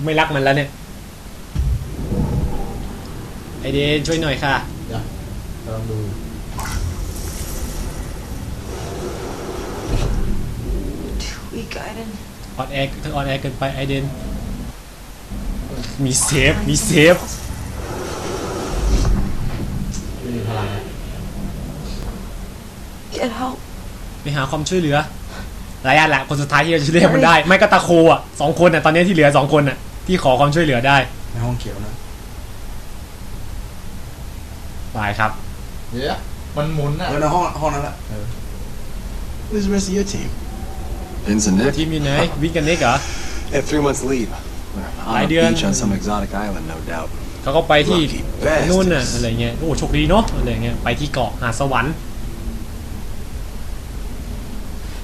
กูไม่รักมันแล้วเนี่ย ไอเดนช่วยหน่อยค่ะ เดี๋ยวกำลังดู Too weak, Aiden. ออนแอร์เธอออนแอร์เกินไปไอเดน มีเซฟ มีเซฟ ไม่มีพลังนะ Get help. ไปหาความช่วยเหลือหลายอันแหละคนสุดท้ายที่เราจะเรียกมันได้ ไม่ก็ตาโคอะสองคนอะ ตอนนี้ที่เหลือสองคนอะ ที่ขอความช่วยเหลือได้ ในห้องเขียวนะไปครับ เดี๋ยวมันหมุนอะเออในห้องห้องนั้นแหละ Where's the rest of your team? Vince and ที Nick มอยู่ไหนวิ่งกันเน็กเหรอ Had three months leave. on a Idea. beach on some exotic island, no doubt. เขาก็ไปที่ Lucky bastards. นู่นน่ะอะไรเงี้ยโอ้โชคดีเนาะอะไรเงี้ยไปที่เกาะหาดสวรรค์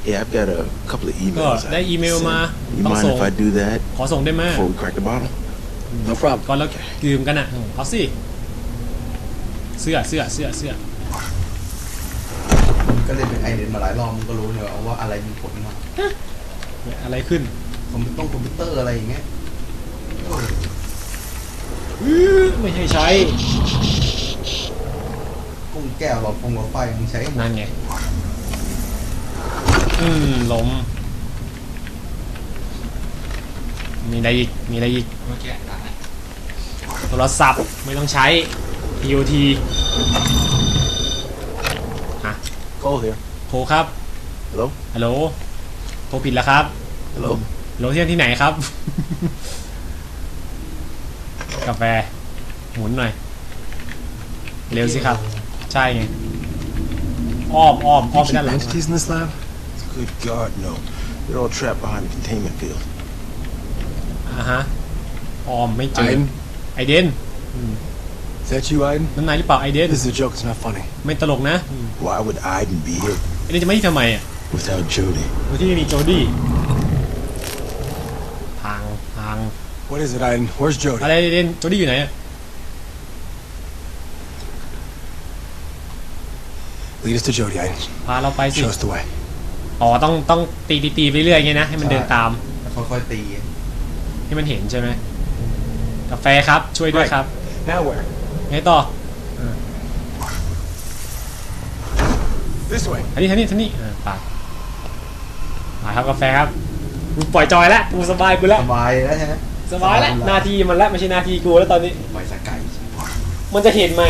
Yeah, I've got a couple of ก็ emails. I ได้อีเมล sent. มา You ต้อง mind ส่ง if I do that ขอส่งได้ไหม before we crack the bottle? No problem. ก่อนแล้วดื่มกันอะเอาสิ เสื้อเสื้อเสื้อเสื้อมึงก็เล่นเป็นไอเดนมาหลายรอบมึงก็รู้เลยว่าอะไรมีผลมางอะไรขึ้นคอมพิวต้องคอมพิวเตอร์อะไรอย่างเงี้ยอื้อไม่ให้ใช้ กุ้งแก้วหลอดฟงหลอดไฟมึงใช้หมดนั่นไง อืมล้ม มีอะไรอีก มีอะไรอีก เมื่อกี้อะโทรศัพท์ไม่ต้องใช้ POT Cole here. โทรครับ Hello? ฮัลโหล โทรผิดแล้วครับ Hello? โหลเที่ยงที่ไหนครับ กาแฟ หมุนหน่อย เร็วสิครับ ใช่ไง อ้อมอ้อมอ้อมไป Keep ด้านหลัง entities in this lab? Good God, no. They're all trapped behind the containment field. อ่าฮะอ้อมไม่เจอ Aiden? ไอเดน Is that you, Aiden? นั่นนายหรือเปล่าไอเดน This is a joke, it's not funny. ไม่ตลกนะ Why would Aiden be here ไอเดนจะไม่ที่ทำไมอ่ะ without Jody? โดยที่ไม่มีโจดี้ทางทาง What is it, Aiden? Where's Jody? อะไรไอเดนโจดี้อยู่ไหนอ่ะ Lead us to Jody, Aiden. พาเราไปสิ Show us the way. อ๋อต้องต้องตีตีตีไปเรื่อยๆอย่างเงี้ยนะให้มันเดินตามแล้วค่อยๆตี ให้มันเห็นใช่ไหมกาแฟครับช่วยด้วยครับ Now where? ไงต่อ This way. ทันนี้ทันนี้ทันนี้อ่าไปมาครับกาแฟครับกูปล่อยจอยแล้วกูสบายกูแล้วสบายแล้วใช่ไหมสบายแล้วหนาทีมันแล้วไม่ใช่หนาทีกูแล้วตอนนี้ปล่อยสกายมันจะเห็นไหม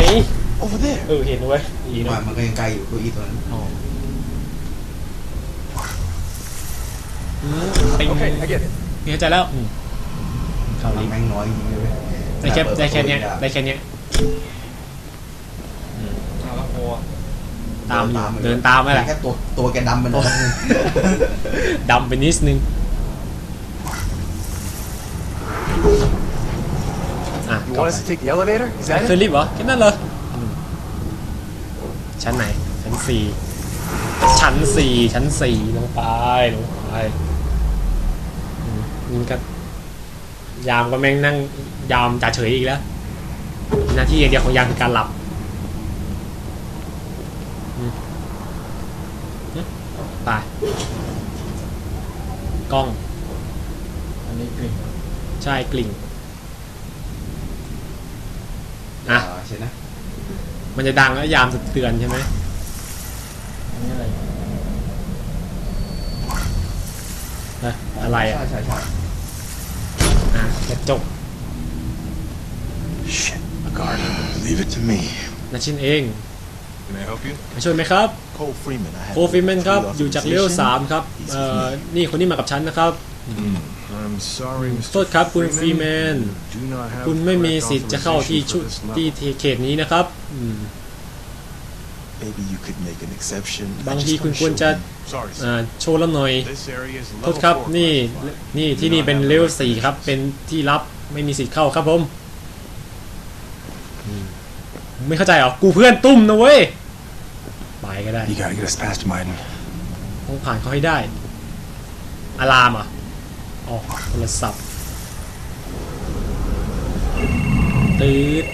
Over there. เออเห็นเว้ยดีปล่อเนาะยมันก็ยังไกลอยู่ตัวอีตัวนั้นอ๋อ อืมติง Okay, I get it. เข้าใจแล้วอืมเข้าลิงก์แม่งน้อยจริงเลยได้แค่ได้แค่เนี้ยได้แค่เนี้ยเอาละโคตามอยู่เดินตามไปแหละแค่ตัวตัวแกดำเป็นตัวดำไปนิดนึงอะ You กลับ want ไป us to take the elevator? Is that เคย it? รีบเหรอแค่นั้นเหรออืมชั้นไหน ชั้นสี่ชั้นสี่ชั้นสี่ลงไปลงไปอื มนี่ก็ยามก็แม่งนั่งยามจ่าเฉยอีกแล้ว หน้าที่อย่างเดียวของยามคือการหลับอืมอืมไปกล้อง อันนี้กลิ่นใช่กลิ่งอะใช่นะ มันจะดังแล้วยามจะเตือนใช่ไหมอันนี้อะไร นะ อะไรอะใช่ใช่ใช่อะกระจก Shit. A guard. Leave it to me. นาชินเอง Can I help you? มาช่วยไหมครับ Cole Freeman. I have โคฟิแมนครับ pre-authorization. อยู่จากเลี้ยวสามครับ He's เอ่ with อ me. นี่คนนี้มากับฉันนะครับ I'm sorry, Mr. โทษครับคุณฟรีแมน Do not have คุณไม่มี correct สิทธิ์จะเข้าที่ authorization ชุด for this level. ที่เขตนี้นะครับอืม Maybe you could make an exception. I บาง just ที wanna คุณควร show จะ you. Sorry, sir. อ่าโชว์แล้วหน่อย This area is โทษ level ครับ four นี่ classified. นี่ที่นี่เป็นเลเวลสี่ครับ เป็นที่รับไม่มีสิทธิ์เข้าครับผมอืมไม่เข้าใจเหรอ กูเพื่อนตุ้มนะเว้ย ไปก็ได้ You gotta get us past him, Aiden. ต้องผ่านเขาให้ได้อะลามเหรอะอ๋อโทรศัพท์ตืด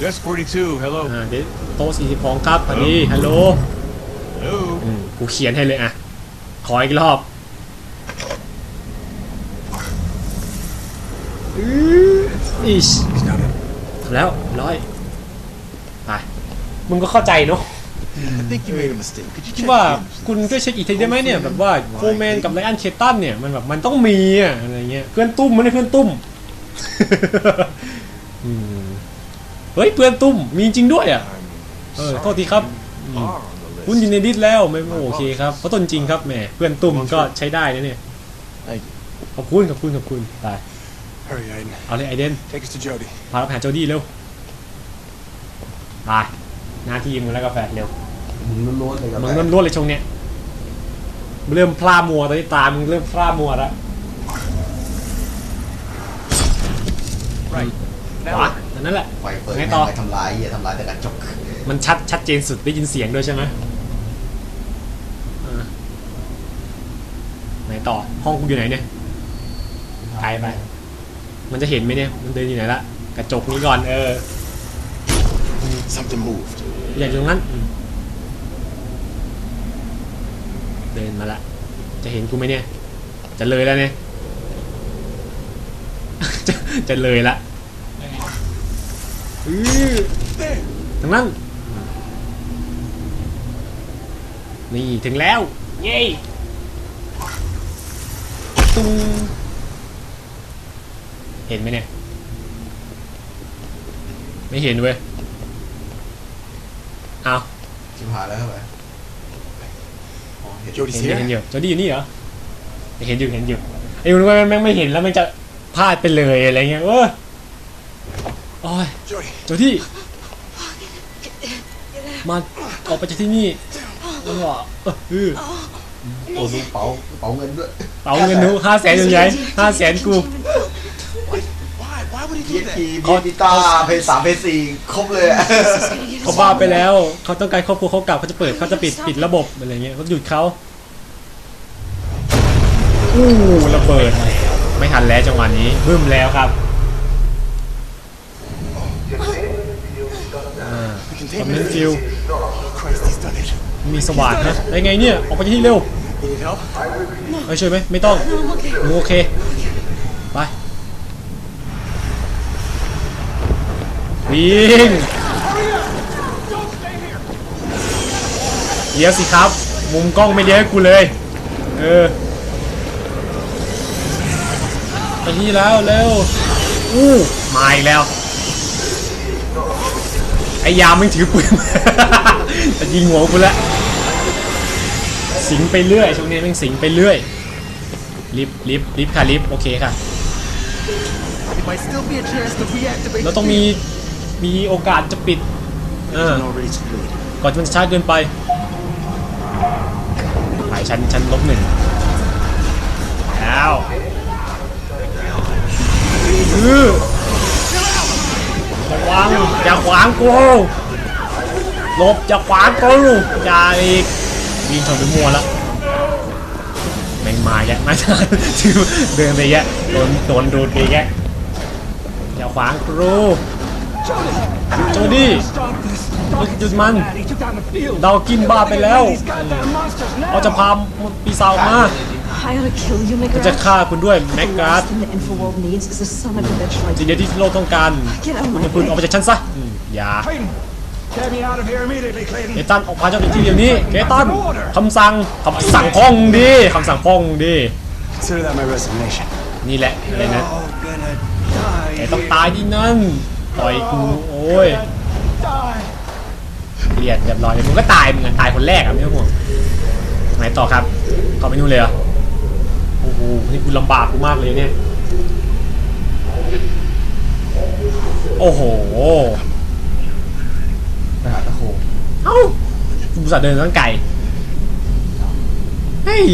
Desk 42, hello. อ่าเดี๋ยวโต๊ะสี่สิบองครับพอดีฮัลโหล Hello. อืมกูเขียนให้เลยอะ ขออีกรอบอิชทำแล้วร้อยไปมึงก็เข้าใจเนาะ I think you made a mistake. Could you คิด check ว่า the others, คุณก็เช็คอีกทีได้ไหมเนี่ยแบบว่าโฟร์แมนกับไลอันเคตันเนี่ยมันแบบมันต้องมีอะอะไรเงี้ยเพื่อนตุ้มมันไม่เพื่อนตุ้มอืม เฮ้ยเพื่อนตุ้มมีจริงด้วยอะเออโทษทีครับอืม are on the list. คุณอยู่ในดิสแล้วไม่โอเคครับเพราะต้นจริงครับแหมเพื่อนตุ้มก็ใช้ได้นะเนี่ย Thank you. ขอบคุณขอบคุณขอบคุณไป Hurry, Aiden. เอาเลยไอเดน Take us to Jody. พาเราไปหาโจดี้เร็วไปหน้าที่มึงแล้วกาแฟเร็วมึงล้วนๆเลยกับมึงเริ่มรวดเลยช่วงเนี้ยมึงเริ่มพลามัวตอนนี้ตามึงเริ่มพลามัวแล้ว Right. วะอั นนั้นแหละไฟเปิดไงแม่งต่อไปทำลายอย่าทำลายแต่กระจกมันชัดชัดเจนสุดได้ยินเสียงด้วยใช่ไหมอ่าไหนต่อห้องกูอยู่ไหนเนี่ยไกลไป มันจะเห็นไหมเนี่ยมันเดินอยู่ไหนละกระจกนี้ก่อนเออ Something moved. อยากอยู่ตรงนั้นอืมเดินมาละจะเห็นกูไหมเนี่ย จะเลยแล้วเนี่ย จะจะเลยละ อื้อทางนั้น นี่ถึงแล้ว เย้ตุ้งเห็นไหมเนี่ย ไม่เห็นเว้ยเอาชิบหายแล้วเข้าไปอ๋อเห็น Jody's เห็นอยู่ here. เห็นอยู่จอดี้อยู่นี่เหรอ เห็นอยู่เห็นอยู่ไอ้คนว่าแม่งไม่เห็นแล้วมันจะพลาดไปเลยอะไรเงี้ยเออโอ้ย Jody. จอดี้มาออกไปจากที่นี่มันบอกเออเออโอ้ดูเป๋าเป๋าเงินด้วยเป๋าเงินหนูห้าแสนอยู่ไหนห้าแสนกู Why? Why would he พี do เอ that? พีพีดิต้าเพย์สามเพย์สี่ครบเลยอะเขาบ้าไปแล้ว เขาต้องการครอบครัวเขากลับเขาจะเปิดเขาจะปิดปิดระบบอะไรเงี้ยเขาหยุดเขาอู้ระเบิด ไม่ทันแล้วจังหวะนี้บึ้มแล้วครับา The คอมเมนฟิลมีสว่านนะได้ไงเนี่ย ออกไปที่เร็ว You need help? เอ้ยช่วยไหมไม่ต้องหนูโอเค ไปวิ่งเดี๋ยวสิครับ มุมกล้องไม่เยวให้กูเลย เออไปที่แล้วเร็วอู้มาอีกแล้ว อ้ยามไม่ถือปืนจะยิงหัวกูแล้วสิงไปเรื่อยช่วงนี้แม่งสิงไปเรื่อย ลิฟต์ลิฟต์ลิฟต์ค่ะลิฟต์โอเคค่ะ It might still be a chance to reactivate. เราต้องมีมีโอกาสจะปิดเออ already split. ก่อนที่มันจะช้าเกินไปไปชั้นชั้นลบหนึ่งแล้วอือ ระวังอย่าขวางกูหลบอย่าขวางกูอย่าอีกวิ่งชนไปมัวแล้วแม่งมาแยะมาทันเดินไปแยะโดนโดนดูดไปแยะอย่าขวางกูโจดี้หยุดมัน เรากินบ้าไปแล้วเราจะพาปีศาจมา I ought to kill you, จะ McGrath. ฆ่าคุณด้วยแม็ก The การ์ด last thing the Infoworld needs is a son of a bitch like สิ่งเดียวที่โลกต้องการ Get out of คุณ my คุณออก way. ไปจากฉันซะอืมอย่า Clayton! Get me out of here immediately, เก Clayton! ตันออกมาจากที่เดียวนี้เกตันคำสั่งคำสั่งพ้องดีคำสั่งพ้องดี Consider that my resignation. นี่แหละอะไรนะ all gonna die. แกต้องตายที่นั่นต่อยกูโอ้ย Die! เกลียดเรียบร้อยเลยมึงก็ตายมึงอะตายคนแรกอะไม่ต้องห่วงไหนต่อครับเข้าไปนู่นเลยเหรอ โอ้โหนี่กูลำบากกูมากเลยเนี่ย โอ้โหไปหาตะโขงเอ้ากูอุตสัตว์เดินตั้งไกลเฮ้ย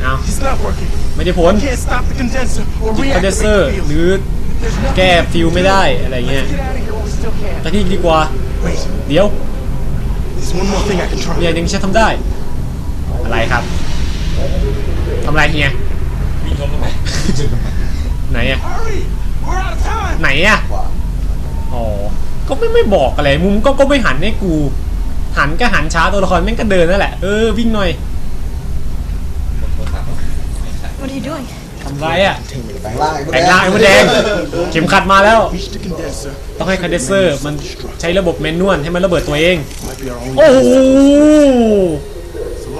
เอา It's not working. ไม่ได้ผล Can't stop the condenser or คอนเดนเซอ reactivate ร์ the ห field. รือแก้ฟิลไม่ได้อะไรเงี้ย Get out of here while we still can. แต่ที่ดีกว่า Wait, เดี๋ยว there's one more thing I can มี try. อย่างหนึงที่ฉันทำได้ อะไรครับทำอะไรเฮียไหนอะ Hurry! We're out of time! ไหนอะกว่าอ๋อก็ไม่ไม่บอกอะไรมุมก็ก็ไม่หันให้กู หันก็หันช้าตัวละครแม่งก็เดินนั่นแหละเออวิ่งหน่อยโทรศัพท์ What are you doing? ทำไรอะแปลงร่างไอ้แปลงร่างไอ้มดแดงเข็มขัดมาแล้ว Reach the condenser. ต้องให้คอนเดนเซอร์มันใช้ระบบแมนนวลให้มันระเบิดตัวเอง Might be our only. โอ้โห It's a long shot.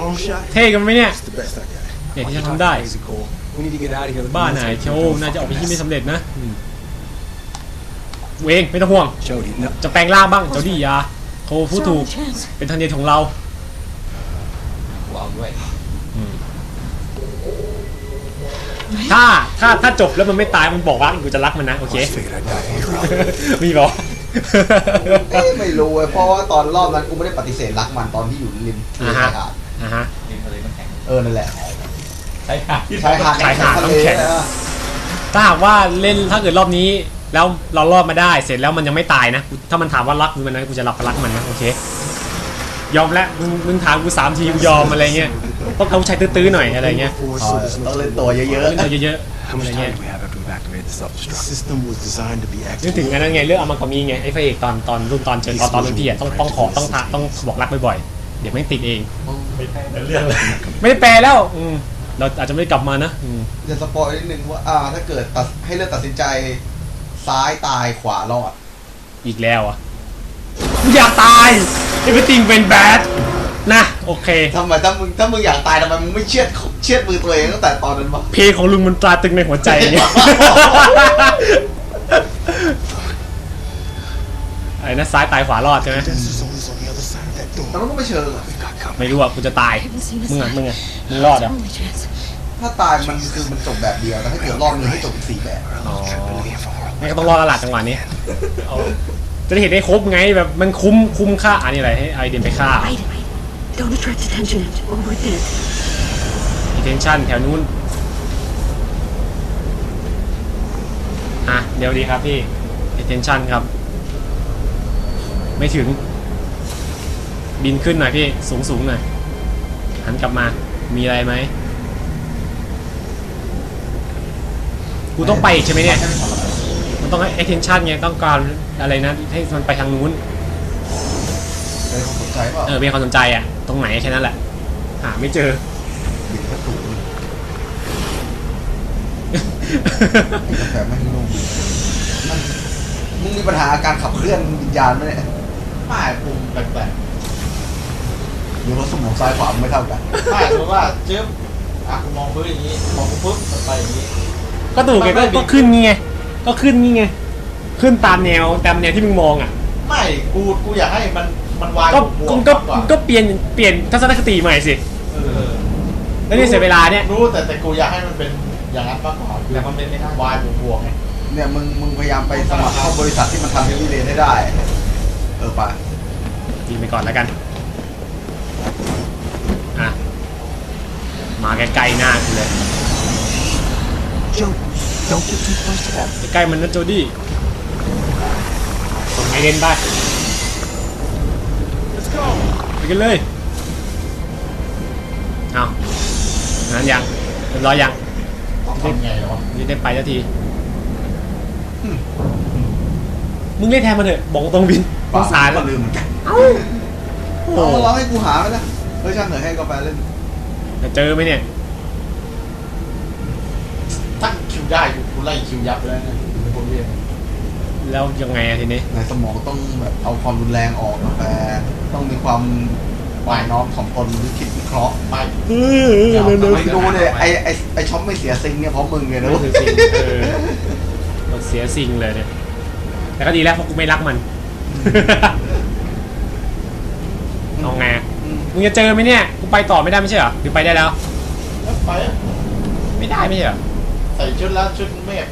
เท่กันไหมเนี่ย It's the best I got. เนี่ยที่ฉันทำได้ Crazy Cole. We need to get out of here. The บ้าไหน building's เชียว gonna น่าจะออกไป fall ที่ไม่ fast. สำเร็จนะอืมเวงไม่ต้องห่วง Jody, no. จะแปลงร่างบ้างเจ้าดีอยาโคพูด It's ถู our ก only chance. เป็นทางเดียวของเราวางด้วยถ้าถ้าถ้าจบแล้วมันไม่ตายมันบอกว่ากูจะรักมันนะ โอเค Always figured I'd die a hero. มีบอกเอ้ยไม่รู้เว้ยเพราะว่าตอนรอบนั้นกูไม่ได้ปฏิเสธรักมันตอนที่อยู่ริมริอ่ามฮะชายหาด อ่าฮะริมทะเลน้ำแข็งเออนั่นแหละใช่ค่ะชายหาดชายหาดทะต้เลองแข็งเออถ้าหากว่าเล่นถ้าเกิดรอบนี้ แล้วเรารอดมาได้เสร็จแล้วมันยังไม่ตายนะกูถ้ามันถามว่ารักมันนะกูจะรับรักมันนะโอเค ยอมแล้วมึงมึงถามกูสามทีกูยอมอะไรเงี้ยต้องเอาใช้ตื้อๆหน่อยอะไรเงี้ย Forward เอ so อ there's ต้อง no เล่นตัวเยอะเล่นตัวเยอะ How ๆอะไร much เงี้ย time do we have after we've activated the The self-destruct? system was designed to be นึกถึง activated. อันนั้นไงเรื่องเอามากามีไงไอ้พระเอกตอนตอนรุ่นตอนเจอตอนตอนรุ่นพี่อะต้องต้องขอต้องทะต้องบอกรักบ่อยๆ เดี๋ยวไม่งติดเองเรื่องเลยไม่ได้แปลแล้วอืมเราอาจจะไม่ได้กลับมานะอืมๆจะสปอยนิดนึงว่าอ่า ถ้าเกิดตัดให้เลือกตัดสินใจ ซ้ายตายขวารอด อีกแล้วอะกูอยากตาย everything เป็น bad นะโอเค ทำไมถ้ามึงถ้ามึงอยากตายทำไมมึงไม่เชือดเชือดมือตัวเองตั้งแต่ตอนนั้นวะเพลงของลุงมันตราตรึงในหัวใจอย่างเงี้ยไอ้นะซ้ายตายขวารอดใช่ไหม Condenser zone is on the other side of that แต่ door. มันก็ไม่เชิงอะ We got company. ไม่รู้อะกูจะตาย I haven't seen a มึงอะ sign. มึงอะมึงรอด It's อะ our only chance. ถ้าตายมันคือมันจบแบบเดียวแต่ถ้าเกิดรอบนึงให้จบอีกสี่แบบ We're a little trip into the infraworld. งั้นก็ต้องรอดแล้วล่ะจังหวะนี้จะได้เห็นได้ครบไงแบบมันคุ้มคุ้มค่าอันนี้อะไรให้ไอเดนไปฆ่า Hide, hide. Don't attract attention or we're dead. attention แถวนู้นอะเดี๋ยวดีครับพี่ attention ครับ ไม่ถึง บินขึ้นหน่อยพี่ สูงสูงหน่อย หันกลับมา มีอะไรไหม กูต้องไปอีกใช่ไหมเนี่ย มันต้องให้ attention ไง ต้องการอะไรนะ ให้มันไปทางนู้นเลยเขาสนใจเปล่าเออเป็นความสนใจอะตรงไหนแค่นั้นแหละ หาไม่เจอ บิดกระตุกให้กาแฟไม่ให้นุ่มมันมึงมีปัญหาการขับเคลื่อนวิญญาณไหมเนี่ยป้ายปุ่มแปลก หรือว่าสมองซ้ายขวามันไม่เท่ากันๆป้ายสมมติว่าเจ๊บอะกูมองพื้นอย่างนี้ มองปุ๊บมันไปอย่างนี้ ก็ถูกไงไม่ก็ไม่ก็ขึ้นนี่ไงก็ขึ้นนี่ไงขึ้นตามแนวตามแนวที่มึงมองอะ ไม่กูกูอยากให้มันมันวายก็บวก็กก็มากกว่าก็เปลี่ยนเปลี่ยนทัศนคติใหม่สิ เออแล้วนี่เสียเวลาเนี่ย รู้แต่แต่กูอยากให้มันเป็นอย่างนั้นมากกว่าแต่มันเป็นไม่ได้วายบวกๆไงเนี่ยมึงมึงพยายามไปสมัครเข้าบริษัทที่มันทำเฮฟวี่เลนให้ได้ เออไปกินไปก่อนแล้วกัน อะ มาใกล้ๆหน้ากูเลย Joe, don't get too close to that. ใกล้ๆมันนะโจดี้ส่งไอเดนไป Let's go. ไปกันเลยเอานั้นยังเรียบร้อยยังต้องทำไงวะนี่ได้ไปสักที มึงเล่นแทนมันเถอะ บอกตรงวินสงสาร ก็ลืมเหมือนกันเอ้าโอ้เอาโหมาร้องให้กูหาไหมนะ เฮ้ยช่างเหนื่อยให้กาแฟเล่นจะเจอไหมเนี่ยถ้าคิวได้กูกูไล่คิวยับไปแล้วนะเป็นคนเรียนแล้วยังไงอะทีนี้ ในสมองต้องแบบเอาความรุนแรงออกกาแฟต้องมีความวายน้อมถ่อมตนหรือคิดวิเคราะห์ไปเออเดี๋ยวเร็วไม่ดูเลยไอไอไอช็อปไม่เสียซิงเนี่ยเพราะมึงเนี่ยนะๆคือสิ่งเออเราเสียสิ่งเลยเนี่ย แต่ก็ดีแล้วเพราะกูไม่รักมัน เอาไงอะ มึงจะเจอไหมเนี่ยกูไปต่อไม่ได้ไม่ใช่เหรอหรือไปได้แล้ว แล้วไปอะไม่ได้ไม่ใช่เหรอใส่ชุดแล้วชุดเมฆ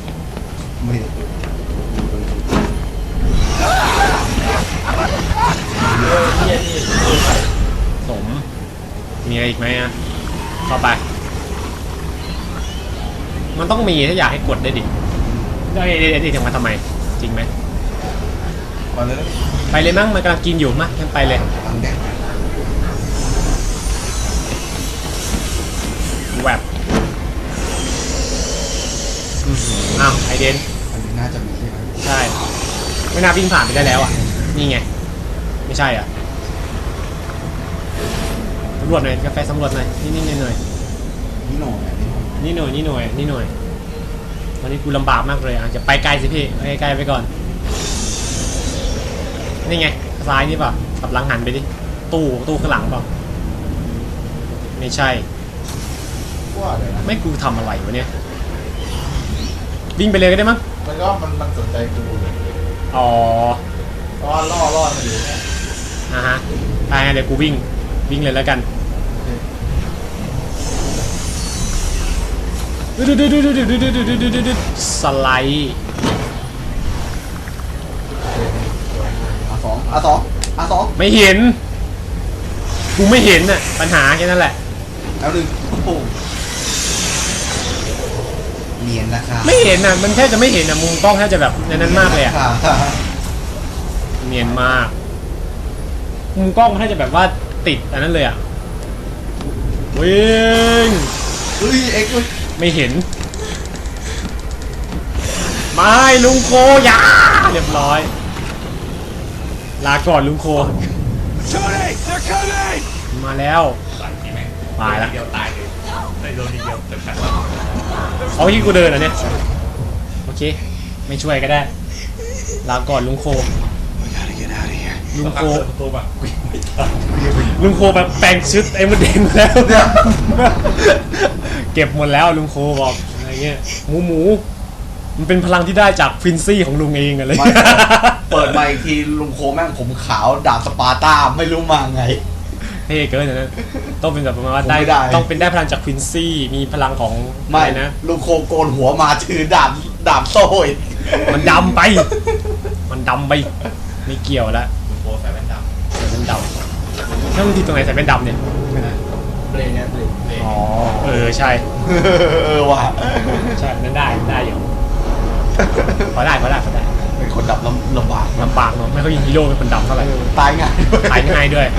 ไม่เออเฮียนี่สมมีอะไรอีกไหมอะเข้าไป มันต้องมีถ้าอยากให้กดได้ดิได้เด็ดดิจะมาทำไม จริงไหมมาเลยไปเลยมั้งมันกำลังกินอยู่มั้งงั้นไปเลยอันแดง อื้อหืออ้าวไอเดนอันนี้น่าจะมีใช่ไหมใช่ ไม่น่าวิ่งผ่านไปได้แล้วอะ นี่ไง ไม่ใช่อะสำรวจหน่อยกาแฟสำรวจหน่อยนี่นี่หน่อยนี่โน่เนี่ยนี่โน่ๆนี่หน่อยนี่หน่อยนี่หน่อยตอนนี้กูลำบากมากเลยอะจะไปไกลสิพี่ไปไกลๆไปก่อน นี่ไงซ้ายนี่ป่ะกลับหลังหันไปดิ ตู้ตู้ข้างหลังเปล่าไม่ใช่ ว่าเลยนะไม่กูทำอะไรวะเนี่ย วิ่งไปเลยก็ได้มั้งมันก็มันมันสนใจกูเลยอ๋อเพราะว่าล่อล่อมาอยู่เนี่ยอะฮะไปงั้นเดี๋ยวกูวิ่งวิ่งเลยแล้วกันสไลด์อาสองอาสองอาสองไม่เห็น กูไม่เห็นน่ะปัญหาแค่นั้นแหละ แล้วหนึ่งโอ้โห เนียนนะครับไม่เห็นน่ะมันแทบจะไม่เห็นน่ะมุมกล้องแทบจะแบบในนั้นมากเลยอะค่ะเนียนมาก มุมกล้องมันแทบจะแบบว่าติดอันนั้นเลยอะวิ่งเฮ้ยเอ็กซ์เว้ยไม่เห็น ไม่ลุงโคอยาเรียบร้อย ลาก่อนลุงโค Tony, they're coming! มาแล้ว ตายแล้วเอาที่กูเดินเหรอะเนี่ย โอเค ไม่ช่วยก็ได้ ลาก่อนลุงโค We gotta get out of here. ลุงโคลุงโคแบบแปลงชุดไอ้มดแดงมาแล้วเก็บหมดแล้วลุงโคบอกอะไรเงี้ยหมูหมู มันเป็นพลังที่ได้จากฟินซี่ของลุงเองอะไรไม่เงี้ย เปิดมาอีกทีลุงโคแม่งผมขาวดาบสปาร์ต้าไม่รู้มาไง เท่เกินนะต้องเป็นแบบประมาณว่าผมได้ไม่ได้ ต้องเป็นได้พลังจากฟินซี่มีพลังของไม่อะไรนะลุงโคโกนหัวมาถือดาบดาบโซ่อีกมันดำไป มันดำไปไม่เกี่ยวละลุงโคใส่แว่นดใส่เป็นดำแล้วมันดีตรงไหนใส่เป็นดำเนี่ยำเบรนเนี่ยเบรนเบรนอ๋อเออใช่เออว่ะใช่นั่นได้ได้อยู่พอได้พอได้พอได้เป็นคนดับลำลำบากลำบากเนาะไม่ค่อยยิงฮีโร่เป็นคนดำเท่าไหร่ตายง่ายด้วยตายง่ายด้วยไป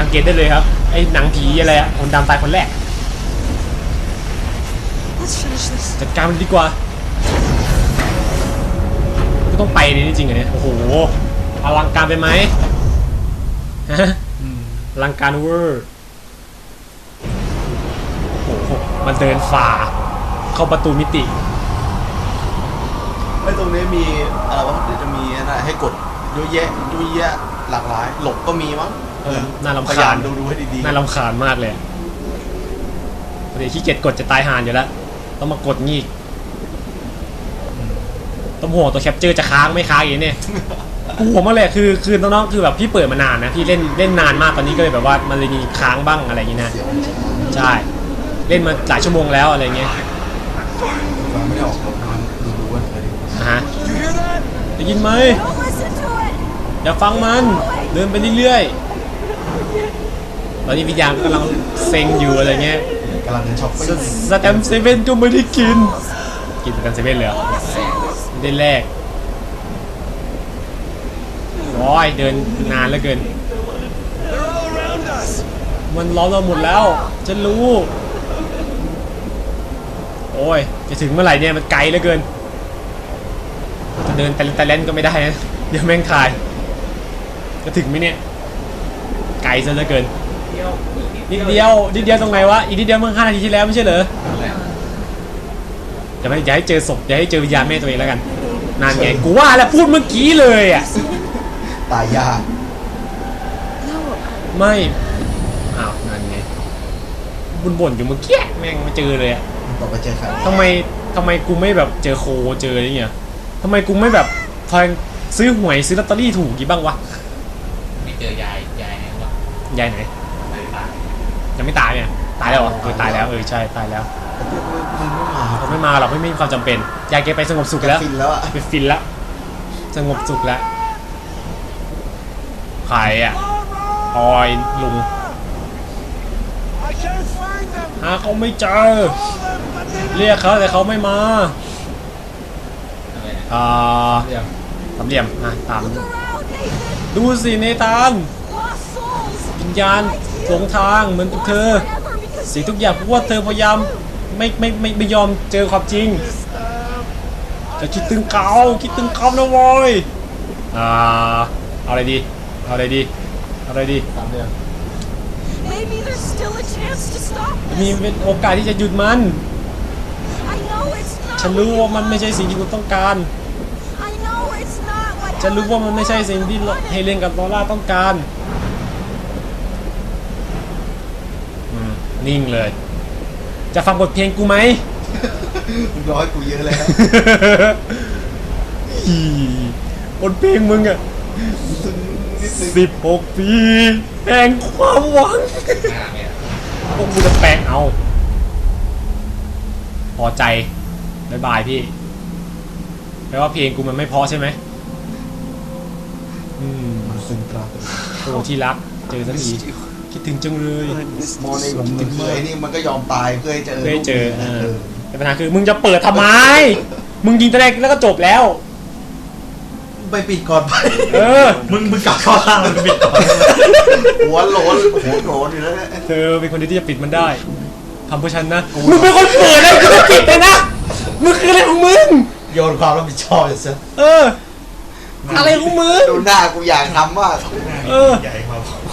สังเกตได้เลยครับไอ้หนังผีอะไรอะคนดำตายคนแรก Let's finish this. จัดการมันดีกว่าก็ต้องไปนี่จริงๆเหรอเนี่ยโอ้โหอลังการไปไหมฮะอลังการเวอร์โอ้โหมันเดินฝ่า เข้าประตูมิติไอ้ตรงนี้มีอะไรวะเดี๋ยวจะมีนะให้กดเยอะแยะเยอะแยะหลากหลาย หลบก็มีมั้ง เออน่ารำคาญพยายามดูดูให้ดีๆน่ารำคาญมากเลยเดี๋ยวขี้เกียจกดจะตายห่านอยู่แล้ว ต้องมากดงีกต้องห่วงตัวแคปเจอร์จะค้างไม่ค้างอย่างนี้เนี่ยกูห่วงมากเลยคือคือน้องๆคือแบบพี่เปิดมานานนะพี่เล่นเล่นนานมากตอนนี้ก็เลยแบบว่ามันเลยมีค้างบ้างอะไรอย่างนี้นะใช่เล่นมาหลายชั่วโมงแล้วอะไรเงี้ยฟังไม่ได้ออกดูดูว่าเคยนะฮะ You hear that? ได้ยินไหม Don't listen to it. อย่าฟังมัน เดินไปเรื่อยๆ ตอนนี้วิญญาณกำลังเซ็งอยู่อะไรเงี้ยกำลังเดินช็อปปิ้สงสแตมป์เซเว่นก็ไม่ได้กิน กินสแตมป์เซเว่นเลยเหรอไม่ได้แลกโอ้ยเดินนานเหลือเกิน They're all around us. มันล้อมเราหมดแล้ว ฉันรู้ โอ้ย จะถึงเมื่อไหร่เนี่ยมันไกลเหลือเกิน จะเดินแต่แต่เล่นก็ไม่ได้นะ เดี๋ยวแม่งคาย จะถึงไหมเนี่ย ไกลซะเหลือเกิน นิดเดียวนิดเดียวตรงไหนวะอีกนิดเดียวเมื่อห้านาทีที่แล้วไม่ใช่เหรออย่าให้อย่าให้เจอศพอย่าให้เจอวิญญาณแม่ตัวเองแล้วกันนานไงกูว่าแล้วพูดเมื่อกี้เลยอะตายยาก No, ไม่อ้าวนั่นไงบ่นๆอยู่เมื่อกี้แม่งมาเจอเลยอะต่อไปเจอใครทำไมทำไมกูไม่แบบเจอโคเจออะไรเงี้ยทำไมกูไม่แบบพอซื้อหวยซื้อลอตเตอรี่ถูกกี่บ้างวะไม่เจอยายยายไหนวะยายไหนไม่ตาย ยังไม่ตายเนี่ยตายแล้วเหรอเออตายแล้วเออใช่ตายแล้วมึงไม่มาเขาไม่มาหรอกไม่มีความจำเป็นยายแกไปสงบสุขแล้วฟินแล้วอะไปฟินละสงบสุขแล้วใครอะออยลุง I can't find them. หาเขาไม่เจอ Call them, but they เรียกเขาแต่เขาไม่มาอะไรเนี่ยอ่าเรียกสามเหลี่ยมอะตาม look around, Nathan. ดูสิเนธาน Lost souls. วิญญาณ หลงทางเหมือนเธอ Forever because สิ่งทุกอย่างเพราะว่าเธอพยายามไม่ไม่ไม่ไม่ยอมเจอความจริงจะคิดตึงเกาคิดตึงเกานะโว้ยอ่าเอาอะไรดีเอาอะไรดีเอาอะไรดีสามเดือน maybe there's still a chance to stop มี this. เป็นโอกาสที่จะหยุดมัน ฉันรู้ว่ามันไม่ใช่สิ่งที่กูต้องการ I know it's not what ฉันรู้ว่ามันไม่ใช่สิ่งที่เฮเลนกับลอร่าต้องการอืม นิ่งเลย จะฟังบทเพลงกูไหม มึงร้อยกูเยอะแล้ว อีบทเพลงมึงอะสิบหกปีแห่งความหวังพวกกูจะแปลงเอา พอใจบายบายพี่ แปลว่าเพลงกูมันไม่พอใช่ไหม อืมมันซึ้งตราโอ้ที่รัก เจอสักที คิดถึงจังเลยโมนี่ผมถึงเมื่อยนี่มันก็ยอมตายเพื่อให้เจอเพื่อให้เจอลูกเอเอออแต่ปัญหาคือมึงจะเปิดทำไม มึงยิงแต่แรกแล้วก็จบแล้ว ไปปิดก่อนไปเออ มึงมึงกลับเข้าล่างมึงปิดก่อนหัวโหลนหัวโหลนอยู่แล้วเนี่ยเธอเป็นคนเดียวที่จะปิดมันได้ทำเพื่อฉันนะมึงเป็นคนเปิดแล้วกูจะปิดเลยนะมึงคืออะไรของมึงโยนความรับผิดชอบซะเออ อะไรของมึงดูหน้ากูอยากทำว่าเออใหญ่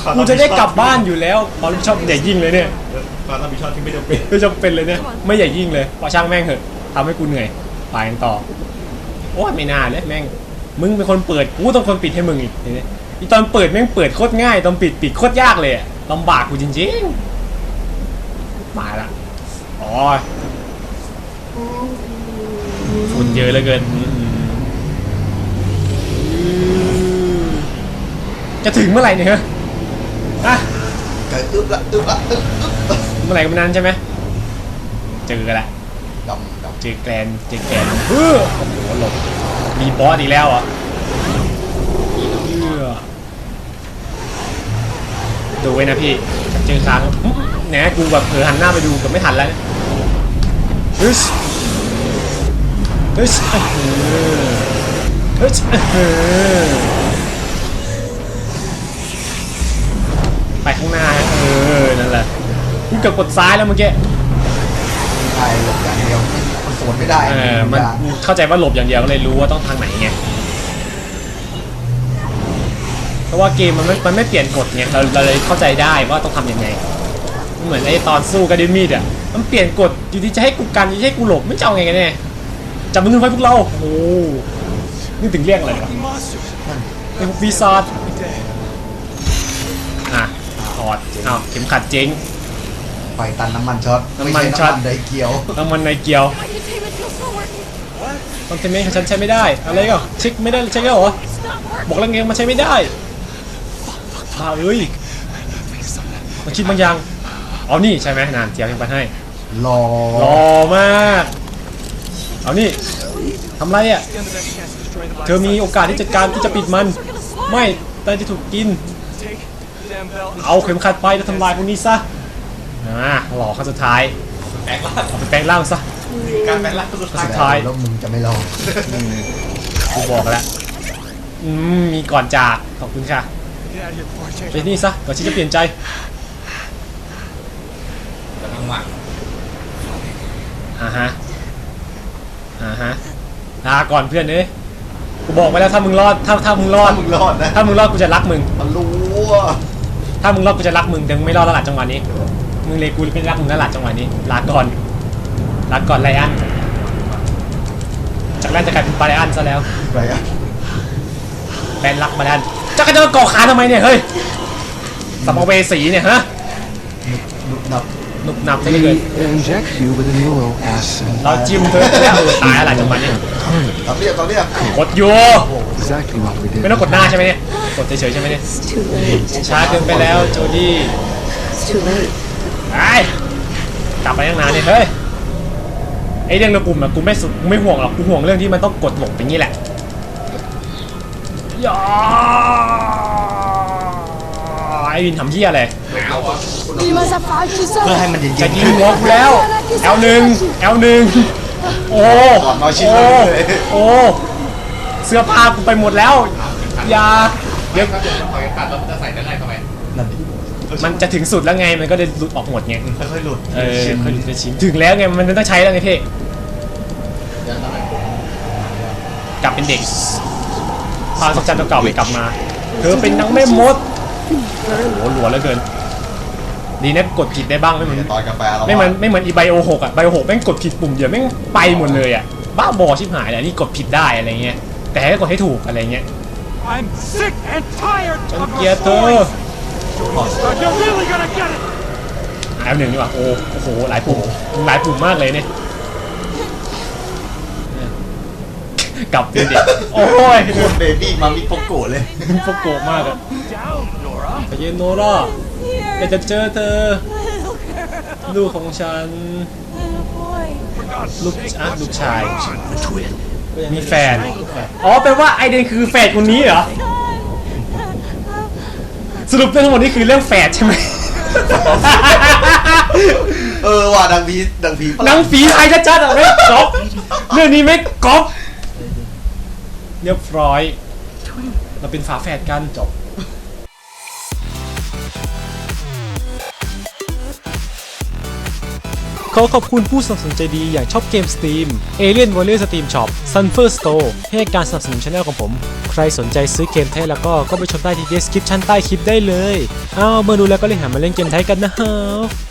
ความกูจะได้กลับบ้านอยู่แล้วความรับผิดชอบใหญ่ยิ่งเลยเนี่ยความรับผิดชอบที่ไม่จำเป็นไม่จำเป็นเลยเนี่ยไม่ใหญ่ยิ่งเลยพอช่างแม่งเถอะทำให้กูเหนื่อยไปกันต่อโอ้ยไม่น่าเลยแม่งมึงเป็นคนเปิดกูต้องคนปิดให้มึงอีกทีนี้อีตอนเปิดแม่งเปิดโคตรง่าย ตอนปิดปิดโคตรยากเลยอะลำบากกูจริงๆมาละอ๋อฝุ่นเยอะเหลือเกินอืมจะถึงเมื่อไหร่เนี่ยฮะอะ เกิดอึ๊บละอึ๊บละอึ๊บอึ๊บเมื่อไหร่ก็เมื่อนั้นใช่ไหมเจอกันละดำดำเจอแกรนเจอแกรนเฮ้อโอ้โหหลบมีบอสอีกแล้วเหรอะดูไว้นะพี่เจอครั้งแหนกูแบบเผลอหันหน้าไปดูกับไม่ทันแล้วเนี่ยเฮ้ยเฮ้ยเฮ้ยเฮ้ย เกือบกดซ้ายแล้วเมื่อกี้ใช่หลบอย่างเดียวมันสวนไม่ได้เออมันเข้าใจว่าหลบอย่างเดียวก็เลยรู้ว่าต้องทางไหนไงเพราะว่าเกมมันไม่มันไม่เปลี่ยนกฎไงเราเราเลยเข้าใจได้ว่าต้องทำยังไงเหมือนไอ้ตอนสู้กับเดมีดอะมันเปลี่ยนกฎอยู่ที่จะให้กูกันอยู่ที่ให้กูหลบไม่จะเอาไงกันแน่จับมือไว้พวกเราโอ้นี่ถึงเรียกอะไรวะไอ้พวกปีศาจอะถอดอ้าวเข็มขัดเจ๊ง ไฟตันน้ำมันช็อตน้ำมันช็อตไดเกียวน้ำมันในเกียว My containment feels not working. คอนเทนเมนต์ของฉันใช้ไม่ได้ อะไรก็เช็คไม่ได้ใช่แล้วเหรอ It's not working. บอกแล้วไงมันใช้ไม่ได้บ้าเอ้ยมันคิดบางอย่างเอานี่ใช่ไหมนานเทียบยังไปให้รอรอมาก เอานี่ทำไรอะเธอมีโอกาสที่จะการที่จะปิดมันไม่แต่จะถูกกินเอาเข็มขัดไปแล้วทำลายพวกนี้ซะ อ่าหลอกเขาสุดท้ายแปลงร่างเอาไปแปลงร่างซะการแปลงร่างสุดท้ายสุดท้ายแล้วมึงจะไม่รอกูบอกแล้วอืมมีก่อนจากขอบคุณค่ะ Get out of here before I change ไปนี่ซะก่อนที่จะเปลี่ยนใจกำลังหมักอ่าฮะอ่าฮะลาก่อนเพื่อนเอ้ยกูบอกไปแล้วถ้ามึงรอดถ้าถ้ามึงรอดถ้ามึงรอดนะถ้ามึงรอดกูจะรักมึง มันรู้ว่าถ้ามึงรอดกูจะรักมึงแต่มึงไม่รอดแล้วหลัดจังหวะนี้ มึงเลยกูไม่รักมึงแล้วหลัดจังหวะนี้ ลาก่อน ลาก่อนไลอัน จากแรกจะกลายเป็นปาไลอันซะแล้วอะไรอะแฟนรักมาดันจะกระโดดเกาะขาทำไมเนี่ยเฮ้ยสัมภเวสีเนี่ยฮะ นุบนับหนุบหนับซะเหลือเกิน inject you with a neural acid. เราจิ้มเธอแล้วเออตายอะไรจังหวะนี้ตอนเรียกตอนเรียกกดอยู่ Exactly what we did. ไม่ต้องกดหน้าใช่ไหมเนี่ย กดเฉยๆใช่ไหมเนี่ย It's too late. ช้าเกินไปแล้วโจดี้ It's too late. ไอ้กลับไปตั้งนานเนี่ยเฮ้ยไอเรื่องระปุ่มอะกูไม่สุดกูไม่ห่วงหรอกกูห่วงเรื่องที่มันต้องกดหลบอย่างนี้แหละอย่าไอวินทำเหี้ยอะไร You must have five to เพื่อ seven. ให้มันเย็นจะๆยิงหัวกูแล้ว L หนึ่ง L หนึ่งโอ้ก่อนน้อยชิ้นโอ้เลยโอ้เสื้อผ้ากูไปหมดแล้วอย่าเดี๋ยวนั่นดิมัน จะถึงสุดแล้วไงมันก็เลยหลุดออกหมดไงค่อยๆหลุดเออค่อยหลุดไปชิ้นถึงแล้วไงมันต้องใช้แล้วไงพี่กลับเป็นเด็กความทรงจำเก่าๆมันกลับมาเธอเป็นนางแม่มดโอ้โหหลัวเหลือเกิน ดีนะกดผิดได้บ้างไม่เหมือนตอนกาแฟเราไม่เหมือนไม่เหมือนอีไบโอหกอะไบโอหกแม่งกดผิดปุ่มเดียวแม่งไปหมดเลยอะบ้าบอชิบหายเลยอันนี่กดผิดได้อะไรเงี้ยแต่ให้กดให้ถูกอะไรเงี้ย I'm sick and tired ฉัน of เกลียดเธอ But you're really gonna get it! หายไปหนึ่งดีกว่าโอ้โอ้โหหลายปุ่มหลายปุ่มมากเลยเนี่ยกลับเป็นเด็กโอ้ยโคตรเบบี้มามิโปโกะเลยพวกโกะมากอะ Down, Nora! ไปเย็นโนราอยากจะเจอเธอ Little girl. ลูกของฉัน Little boy. ลูกอะลูกชายมีแฟน อ๋อแปลว่าไอเดนคือแฝดคนนี้เหรอ สรุปเรื่องทั้งหมดนี่คือเรื่องแฝดใช่ไหมเออว่ะดังพีดังพีฝหนัรั่งฝีไทยชัดๆอะไม่ก๊อปเรื่องนี้ไม่ก๊อปเรียบร้อย เราเป็นฝาแฝดกันจบ ขอขอบคุณผู้สนับสนุนใจดีอย่างชอบเกมสตรีม Alien Warrior Steam Shop Sunfer Store ให้การสนับสนุนช่องของผม ใครสนใจซื้อเกมไทยแล้วก็ก็ไปชมใต้ที่ description ใต้คลิปได้เลย อ้าวเมื่อดูแล้วก็เลยหามาเล่นเกมไทยกันนะครับ